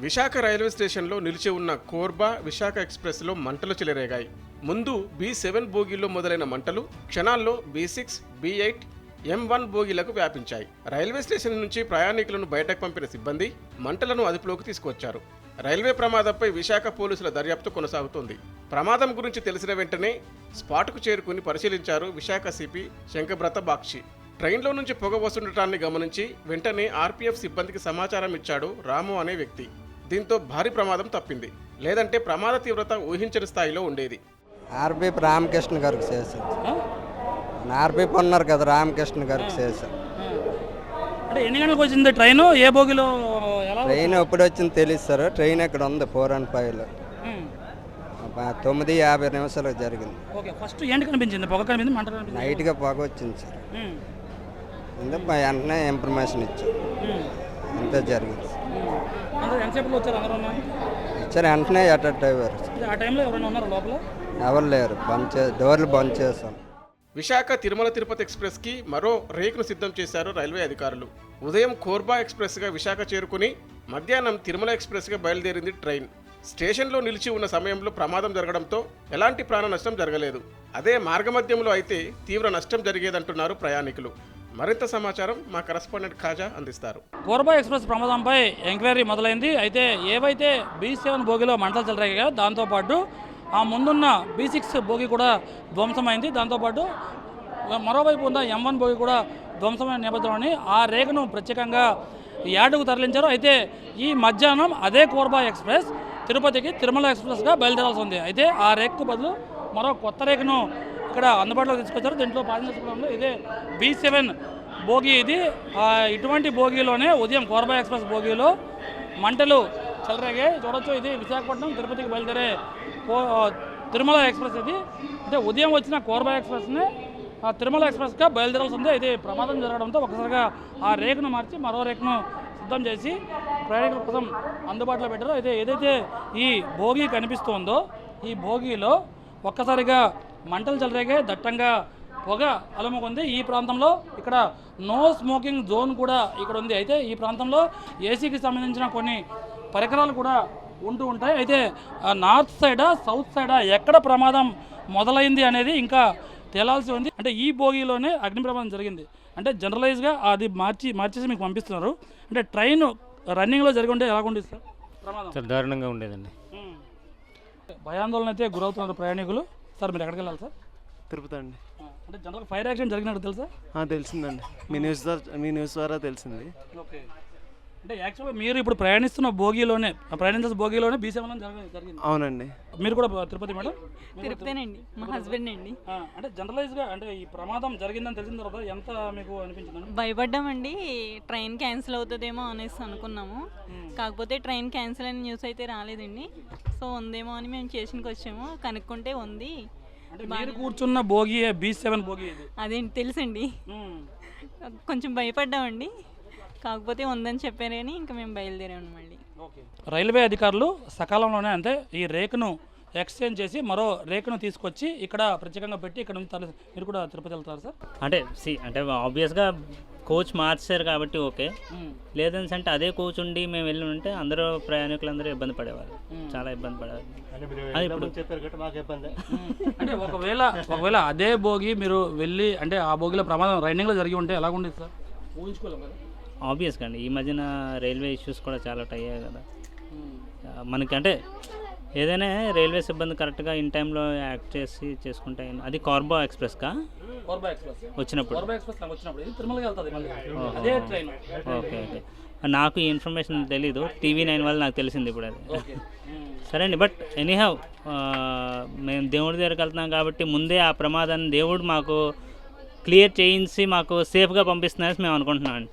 Visakha railway స్టేషన్లో నిలిచి ఉన్న కోర్బా విశాఖ ఎక్స్ప్రెస్లో మంటలు చెలరేగాయి. ముందు బి సెవెన్ బోగీల్లో మొదలైన మంటలు క్షణాల్లో B six B eight M one బోగీలకు వ్యాపించాయి. రైల్వే స్టేషన్ నుంచి ప్రయాణికులను బయటకు పంపిన సిబ్బంది మంటలను అదుపులోకి తీసుకొచ్చారు రైల్వే ప్రమాదంపై విశాఖ పోలీసుల దర్యాప్తు కొనసాగుతోంది. ప్రమాదం గురించి తెలిసిన వెంటనే స్పాట్కు చేరుకుని పరిశీలించారు విశాఖ సిపి శంకబ్రత బాక్షి. ట్రైన్లో నుంచి పొగ వస్తుండటాన్ని గమనించి వెంటనే ఆర్పీఎఫ్ సిబ్బందికి సమాచారం ఇచ్చాడు రాము అనే వ్యక్తి. దీంతో భారీ ప్రమాదం తప్పింది. లేదంటే ప్రమాద తీవ్రత ఊహించని స్థాయిలో ఉండేది. ఆర్బీపీ రామకృష్ణ గారికి చేశాను ఆర్బీపీ ఉన్నారు కదా రామకృష్ణ గారికి చేశాను అంటే ఎన్ని గంటలకు వచ్చింది ట్రైన్? ఏ బోగిలో? ఎలా ట్రైన్ ఎప్పుడు వచ్చింది తెలియదు సార్. ట్రైన్ ఇక్కడ ఉంది? ఫోర్ అండ్ ఫైవ్లో. తొమ్మిది యాభై నిమిషాలకు జరిగింది. ఓకే ఫస్ట్ ఏంటి కనిపించింది పొగ కనిపించింది మంట కనిపించింది? నైట్గా పొగ వచ్చింది సార్. మా వెంటనే ఇన్ఫర్మేషన్. అంతే జరిగింది. వచ్చారు అందరూ ఇచ్చారు వెంటనే అటెక్ట్ అయ్యారు ఆ టైంలో ఎవరైనా ఉన్నారు లోపల? ఎవరు లేరు. బంద్ చే డోర్లు బంద్ చేసాం విశాఖ తిరుమల తిరుపతి ఎక్స్ప్రెస్కి మరో రేకును సిద్ధం చేశారు రైల్వే అధికారులు. ఉదయం కోర్బా ఎక్స్ప్రెస్గా విశాఖ చేరుకుని మధ్యాహ్నం తిరుమల ఎక్స్ప్రెస్గా బయలుదేరింది ట్రైన్. స్టేషన్లో నిలిచి ఉన్న సమయంలో ప్రమాదం జరగడంతో ఎలాంటి ప్రాణ నష్టం జరగలేదు. అదే మార్గమధ్యంలో అయితే తీవ్ర నష్టం జరిగేదంటున్నారు ప్రయాణికులు. మరింత సమాచారం మా కరస్పాండెంట్ ఖాజా అందిస్తారు. కోర్బా ఎక్స్ప్రెస్ ప్రమాదంపై ఎంక్వైరీ మొదలైంది. అయితే ఏవైతే బీ సెవెన్ బోగిలో మంటలు చెలరేగాయో దాంతోపాటు ఆ ముందున్న బీ సిక్స్ భోగి కూడా ధ్వంసమైంది. దాంతోపాటు మరోవైపు ఉన్న ఎం వన్ భోగి కూడా ధ్వంసమైన నేపథ్యంలోని ఆ రేఖను ప్రత్యేకంగా యార్డుకు తరలించారు. అయితే ఈ మధ్యాహ్నం అదే కోర్బా ఎక్స్ప్రెస్ తిరుపతికి తిరుమల ఎక్స్ప్రెస్గా బయలుదేరాల్సి ఉంది. అయితే ఆ రేఖకు బదులు మరో కొత్త రేఖను ఇక్కడ అందుబాటులో తీసుకొచ్చారు. దీంట్లో ప్యాసింజర్స్ కూడా ఉన్నారు ఇదే బీ సెవెన్ భోగి ఇది. ఇటువంటి భోగిలోనే ఉదయం కోర్బా ఎక్స్ప్రెస్ బోగిలో మంటలు చెలరేగాయి. చూడొచ్చు ఇది విశాఖపట్నం తిరుపతికి బయలుదేరే కో- తిరుమల ఎక్స్ప్రెస్ ఇది. అంటే ఉదయం వచ్చిన కోర్బా ఎక్స్ప్రెస్ని ఆ తిరుమల ఎక్స్ప్రెస్గా బయలుదేరాల్సి ఉంది ఇది ప్రమాదం జరగడంతో ఒకసారిగా ఆ రేకును మార్చి మరో రేకును సిద్ధం చేసి ప్రయాణికుల కోసం అందుబాటులో పెట్టారు. అయితే ఏదైతే ఈ భోగి కనిపిస్తుందో ఈ భోగిలో ఒక్కసారిగా మంటలు చెలరేగాయి దట్టంగా పొగ అలముకుంది. ఈ ప్రాంతంలో ఇక్కడ నో స్మోకింగ్ జోన్ కూడా ఇక్కడ ఉంది. అయితే ఈ ప్రాంతంలో ఏసీకి సంబంధించిన కొన్ని పరికరాలు కూడా ఉంటూ ఉంటాయి. అయితే నార్త్ సైడా సౌత్ సైడా ఎక్కడ ప్రమాదం మొదలైంది అనేది ఇంకా తేలాల్సి ఉంది. అంటే ఈ భోగిలోనే అగ్ని ప్రమాదం జరిగింది. అంటే జనరలైజ్గా అది మార్చి మార్చేసి మీకు పంపిస్తున్నారు. అంటే ట్రైన్ రన్నింగ్లో జరిగి ఉంటే ఎలా ఉండేది సార్ ప్రమాదం? దారుణంగా ఉండేదండి. భయాందోళన అయితే గురవుతున్నారు ప్రయాణికులు. సార్ మీరు ఎక్కడికి వెళ్ళాలి సార్? తిరుపతి అండి. అంటే జనరల్ ఫైర్ యాక్సిడెంట్ జరిగినట్టు తెలుసా? తెలిసిందండి. మీ న్యూస్ ద్వారా మీ న్యూస్ ద్వారా తెలిసింది. ఓకే. అంటే యాక్చువల్గా మీరు ఇప్పుడు ప్రయాణిస్తున్న భోగిలోనే ప్రయాణించిన భోగిలోనే బీసీఎంలో జరిగింది. అవునండి. మీరు కూడా తిరుపతి మేడం? తిరుపతేనండి. మా హస్బెండ్ అండి. ఆ, అంటే జనరలైజ్గా అంటే ఈ ప్రమాదం జరిగిందని తెలిసిన తర్వాత ఎంత మీకు అనిపించిందండి భయపడ్డామండి. ట్రైన్ క్యాన్సిల్ అవుతుందేమో అనేసి అనుకున్నాము. కాకపోతే ట్రైన్ క్యాన్సిల్ అయిన న్యూస్ అయితే రాలేదండి. సో ఉందేమో అని మేము స్టేషన్కి వచ్చాము. కనుక్కుంటే ఉంది. అంటే మీరు కూర్చున్న భోగి బీ సెవెన్ భోగి ఇది? అదేంటి తెలుసండి. కొంచెం భయపడ్డామండి. కాకపోతే ఉందని చెప్పారు కానీ ఇంకా మేము బయలుదేరాము మళ్ళీ. రైల్వే అధికారులు సకాలంలోనే అంటే ఈ రేకును ఎక్స్చేంజ్ చేసి మరో రేకును తీసుకొచ్చి ఇక్కడ ప్రత్యేకంగా పెట్టి ఇక్కడ నుంచి తరలి మీరు కూడా తిరుపతి వెళ్తారు సార్? అంటే సి అంటే ఆబ్వియస్గా కోచ్ మార్చారు కాబట్టి ఓకే. లేదని అంటే అదే కోచ్ ఉండి మేము వెళ్ళి ఉంటే అందరూ ప్రయాణికులందరూ ఇబ్బంది పడేవారు. చాలా ఇబ్బంది పడేవారు. అది ఇప్పుడు అంటే ఒకవేళ ఒకవేళ అదే భోగి మీరు వెళ్ళి అంటే ఆ భోగిలో ప్రమాదం రైనింగ్లో జరిగి ఉంటే ఎలా ఉండేది సార్? ఊహించుకోలేం కదా. ఆబ్వియస్గా అండి. ఈ మధ్యన రైల్వే ఇష్యూస్ కూడా చాలా అయ్యాయి కదా. ఆ, మనకి అంటే ఏదైనా రైల్వే సిబ్బంది కరెక్ట్గా ఇన్ టైంలో యాక్ట్ చేసి చేసుకుంటే అది కార్బో ఎక్స్ప్రెస్ వచ్చినప్పుడు. కోర్బా ఎక్స్ప్రెస్ నాకు వచ్చినప్పుడు. ఇది తిరుమలకి వెళ్తుంది మళ్ళీ. అదే ట్రైన్ ఓకే ఓకే. నాకు ఈ ఇన్ఫర్మేషన్ తెలీదు. టీవీ నైన్ వల్ల నాకు తెలిసింది ఇప్పుడు అది. సరే అండి బట్ ఎనీహౌ మేము దేవుడి దగ్గరికి వెళ్తున్నాం కాబట్టి ముందే ఆ ప్రమాదాన్ని దేవుడు మాకు క్లియర్ చేయించి మాకు సేఫ్గా పంపిస్తున్నారని మేము అనుకుంటున్నాం అండి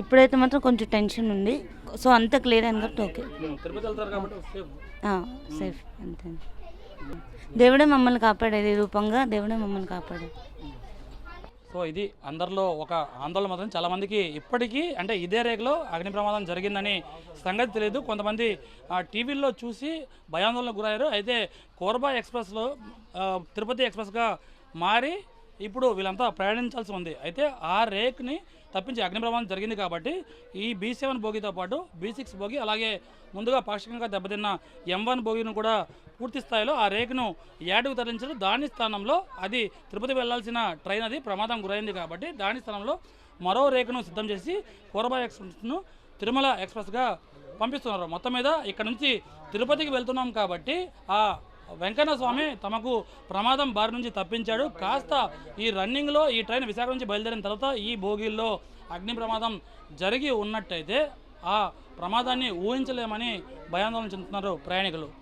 ఇప్పుడైతే మాత్రం కొంచెం టెన్షన్ ఉంది. సో అంత క్లియర్ అయింది కాబట్టి ఓకే. తిరుపతి వెళ్తారు కాబట్టి సేఫ్ ఆ, సేఫ్ అంతే. దేవుడే మమ్మల్ని కాపాడేది రూపంగా దేవుడే మమ్మల్ని కాపాడేది సో ఇది అందరిలో ఒక ఆందోళన మాత్రం. చాలా మందికి ఇప్పటికీ అంటే ఇదే రేఖలో అగ్ని ప్రమాదం జరిగిందని సంగతి తెలియదు. కొంతమంది ఆ టీవీల్లో చూసి భయాందోళనకు గురయ్యారు. అయితే కోర్బా ఎక్స్ప్రెస్లో తిరుపతి ఎక్స్ప్రెస్గా మారి ఇప్పుడు వీళ్ళంతా ప్రయాణించాల్సి ఉంది. అయితే ఆ రేక్ని తప్పించి అగ్ని ప్రమాదం జరిగింది కాబట్టి ఈ బీ సెవెన్ బోగితో పాటు బీ సిక్స్ బోగి అలాగే ముందుగా పాక్షికంగా దెబ్బతిన్న ఎం వన్ బోగిను కూడా పూర్తి స్థాయిలో ఆ రేకును యార్డుకు తరలించడం దాని స్థానంలో అది తిరుపతి వెళ్ళాల్సిన ట్రైన్ అది ప్రమాదం గురైంది కాబట్టి దాని స్థానంలో మరో రేకును సిద్ధం చేసి కోరబా ఎక్స్ప్రెస్ను తిరుమల ఎక్స్ప్రెస్గా పంపిస్తున్నారు. మొత్తం మీద ఇక్కడ నుంచి తిరుపతికి వెళ్తున్నాం కాబట్టి ఆ వెంకన్న స్వామి తమకు ప్రమాదం బారి నుంచి తప్పించాడు. కాస్త ఈ రన్నింగ్లో ఈ ట్రైన్ విశాఖ నుంచి బయలుదేరిన తర్వాత ఈ బోగీల్లో అగ్ని ప్రమాదం జరిగి ఉన్నట్టయితే ఆ ప్రమాదాన్ని ఊహించలేమని భయాందోళన చెందుతున్నారు ప్రయాణికులు.